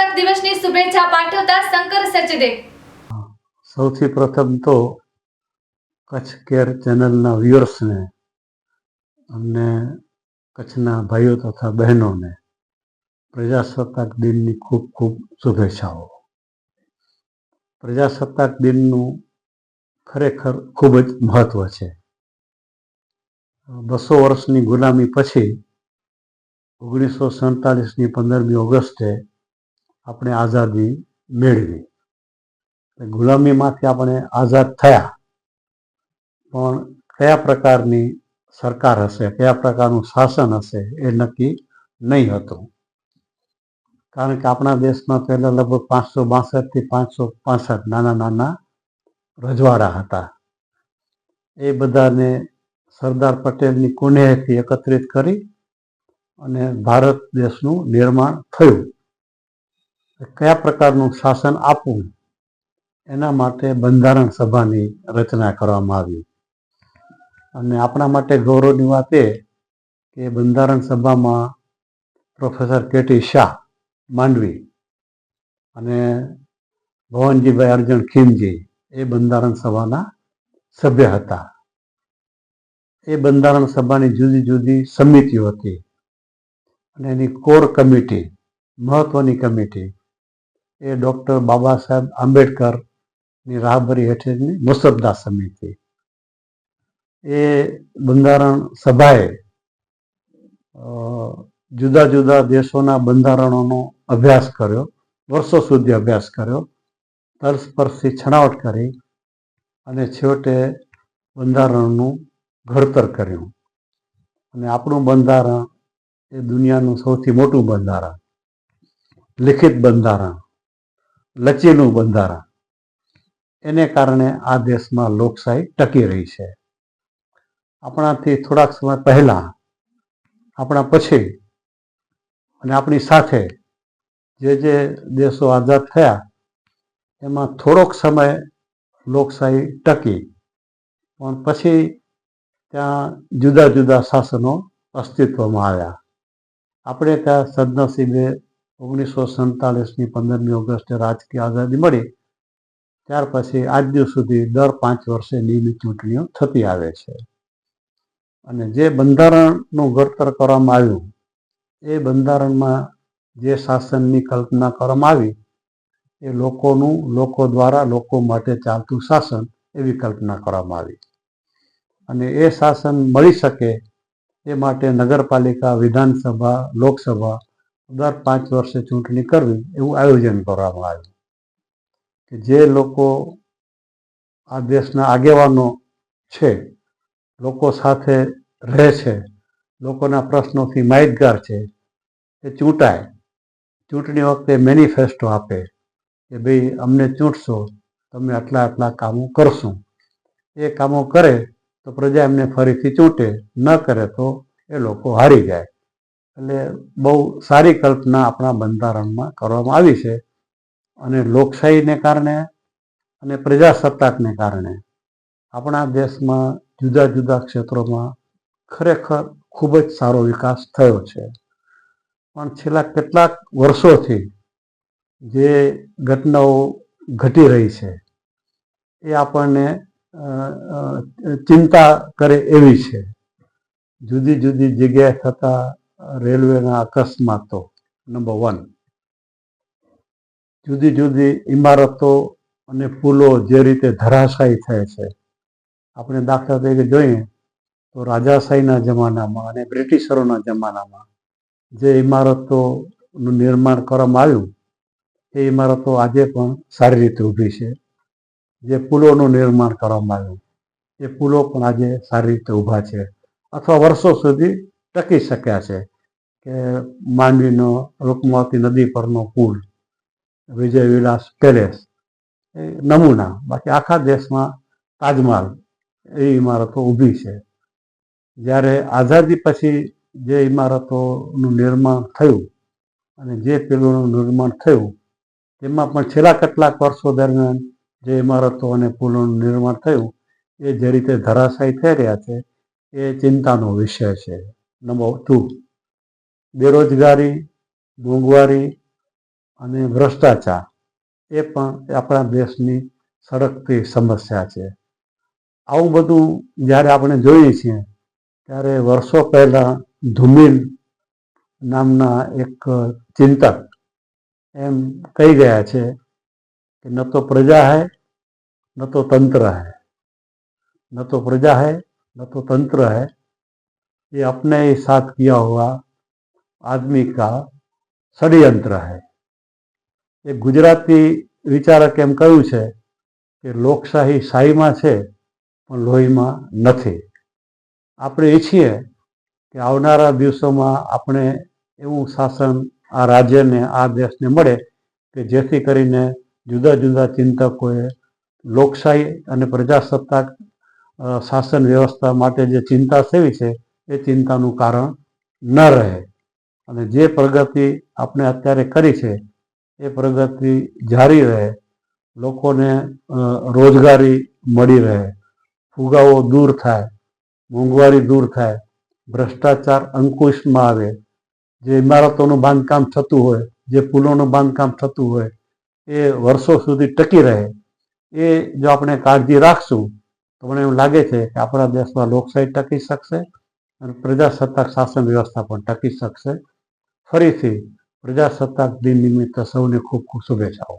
પ્રજાસત્તાક દિવસની શુભેચ્છા પાઠવતા શંકર સચદે સૌથી પ્રથમ તો કચ્છ કેર ચેનલના વ્યુઅર્સને અને કચ્છના ભાઈઓ તથા બહેનોને પ્રજાસત્તાક દિનની ખૂબ ખૂબ શુભેચ્છાઓ. પ્રજાસત્તાક દિનનું ખરેખર ખૂબ જ મહત્વ છે. બસો વર્ષની ગુલામી પછી ઓગણીસો સડતાલીસની પંદરમી ઓગસ્ટે આપણે આઝાદી મેળવી. ગુલામીમાંથી આપણે આઝાદ થયા. પણ કયા પ્રકારની સરકાર હશે, કયા પ્રકારનું શાસન હશે એ નક્કી નહીં હતું. કારણ કે આપણા દેશમાં પહેલાં લગભગ પાંચસો બાસઠથી પાંચસો પાસઠ નાના નાના રજવાડા હતા. એ બધાને સરદાર પટેલની કુનેહથી એકત્રિત કરી અને ભારત દેશનું નિર્માણ થયું. કયા પ્રકારનું શાસન આપવું? એના માટે બંધારણ સભાની રચના કરવામાં આવી. અને આપણા માટે ગૌરવની વાત એ કે બંધારણ સભામાં પ્રોફેસર કે ટી શાહ માંડવી અને ભવનજીભાઈ અર્જુન ખીમજી એ બંધારણ સભાના સભ્ય હતા. એ બંધારણ સભાની જુદી જુદી સમિતિઓ હતી અને એની કોર કમિટી, મહત્વની કમિટી એ ડૉક્ટર બાબા સાહેબ આંબેડકરની રાહબરી હેઠળની મુસદ્દા સમિતિ. એ બંધારણ સભાએ જુદા જુદા દેશોના બંધારણોનો અભ્યાસ કર્યો, વર્ષો સુધી અભ્યાસ કર્યો તલસ્પર્શી છણાવટ કરી અને છેવટે બંધારણનું ઘડતર કર્યું. અને આપણું બંધારણ એ દુનિયાનું સૌથી મોટું બંધારણ, લિખિત બંધારણ. લચીલું બંધારણ. એને કારણે આ દેશમાં લોકશાહી ટકી રહી છે. આપણાથી થોડાક સમય પહેલાં, આપણા પછી અને આપણી સાથે જે જે દેશો આઝાદ થયા, એમાં થોડોક સમય લોકશાહી ટકી. પણ પછી ત્યાં જુદા જુદા શાસનો અસ્તિત્વમાં આવ્યા. આપણે ત્યાં સદનસીબે ઓગણીસો સડતાલીસની પંદરમી ઓગસ્ટે રાજકીય આઝાદી મળી. ત્યાર પછી આજ દિવસ સુધી દર પાંચ વર્ષે નિયમિત ચૂંટણીઓ થતી આવે છે. અને જે બંધારણનું ઘડતર કરવામાં આવ્યું, એ બંધારણમાં જે શાસનની કલ્પના કરવામાં આવી, એ લોકોનું, લોકો દ્વારા લોકો માટે ચાલતું શાસન એવી કલ્પના કરવામાં આવી. અને એ શાસન મળી શકે એ માટે નગરપાલિકા, વિધાનસભા, લોકસભા દર પાંચ વર્ષે ચૂંટણી કરવી, એવું આયોજન કરવામાં આવ્યું. કે જે લોકો આ દેશના આગેવાનો છે, લોકો સાથે રહે છે, લોકોના પ્રશ્નોથી માહિતગાર છે, એ ચૂંટાય. ચૂંટણી વખતે મેનિફેસ્ટો આપે કે ભાઈ અમને ચૂંટશો, તમે આટલા આટલા કામો કરશું. એ કામો કરે તો પ્રજા એમને ફરીથી ચૂંટે, ન કરે તો એ લોકો હારી જાય. એટલે બહુ સારી કલ્પના આપણા બંધારણમાં કરવામાં આવી છે. અને લોકશાહીને કારણે અને પ્રજાસત્તાકને કારણે આપણા દેશમાં જુદા જુદા ક્ષેત્રોમાં ખરેખર ખૂબ જ સારો વિકાસ થયો છે. પણ છેલ્લા કેટલાક વર્ષોથી જે ઘટનાઓ ઘટી રહી છે એ આપણને ચિંતા કરે એવી છે. જુદી જુદી જગ્યાએ થતા રેલવેના અકસ્માતો નંબર વન જુદી જુદી ઇમારતો અને પુલો જે રીતે ધરાશાયી થાય છે. આપણે દાખલા તરીકે જોઈએ તો રાજાશાહીના જમાનામાં અને બ્રિટિશરોના જમાનામાં જે ઇમારતોનું નિર્માણ કરવામાં આવ્યું, એ ઇમારતો આજે પણ સારી રીતે ઊભી છે. જે પુલોનું નિર્માણ કરવામાં આવ્યું, એ પુલો પણ આજે સારી રીતે ઊભા છે. અથવા વર્ષો સુધી ટકી શક્યા છે. કે માંડવીનો રૂકમાવતી નદી પરનો પુલ, વિજય વિલાસ પેલેસ, એ નમૂના. બાકી આખા દેશમાં તાજમહાલ એ ઇમારતો ઊભી છે. જ્યારે આઝાદી પછી જે ઇમારતોનું નિર્માણ થયું અને જે પેલોનું નિર્માણ થયું, તેમાં પણ છેલ્લા કેટલાક વર્ષો દરમિયાન જે ઇમારતો અને પુલોનું નિર્માણ થયું, એ જે રીતે ધરાશાયી થઈ રહ્યા છે, એ ચિંતાનો વિષય છે. Number two. બેરોજગારી મોંઘવારી અને ભ્રષ્ટાચાર એ પણ આપણા દેશની સળગતી સમસ્યા છે આવું બધું જ્યારે આપણે જોઈએ છીએ ત્યારે વર્ષો પહેલાં ધુમિલ નામના એક ચિંતક એમ કહી ગયા છે कि न तो प्रजा है न तो तंत्र है न तो प्रजा है न तो तंत्र है ये अपने ही साथ किया हुआ आदमी का ષડયંત્ર है એ ગુજરાતી વિચારક એમ કહ્યું છે કે લોકશાહી શાહીમાં છે પણ લોહીમાં નથી આપણે ઈચ્છીએ કે આવનારા દિવસોમાં આપણે એવું શાસન આ રાજ્યને આ દેશને મળે કે જેથી કરીને જુદા જુદા ચિંતકોએ લોકશાહી અને પ્રજાસત્તાક અ, શાસન વ્યવસ્થા માટે જે ચિંતા સેવી છે એ ચિંતાનું કારણ ન રહે અને જે પ્રગતિ આપણે અત્યારે કરી છે, એ પ્રગતિ જારી રહે, લોકોને રોજગારી મળી રહે, ફુગાવો દૂર થાય, મોંઘવારી દૂર થાય, ભ્રષ્ટાચાર અંકુશમાં આવે, જે ઇમારતોનું બાંધકામ થતું હોય, જે પુલોનું બાંધકામ થતું હોય, એ વર્ષો સુધી ટકી રહે. એ જો આપણે કાળજી રાખશું, તો મને એવું લાગે છે કે આપણા દેશમાં લોકશાહી ટકી શકશે અને પ્રજાસત્તાક શાસન વ્યવસ્થા પણ ટકી શકશે. ફરીથી પ્રજાસત્તાક દિન નિમિત્તે સૌને ખૂબ ખૂબ શુભેચ્છાઓ.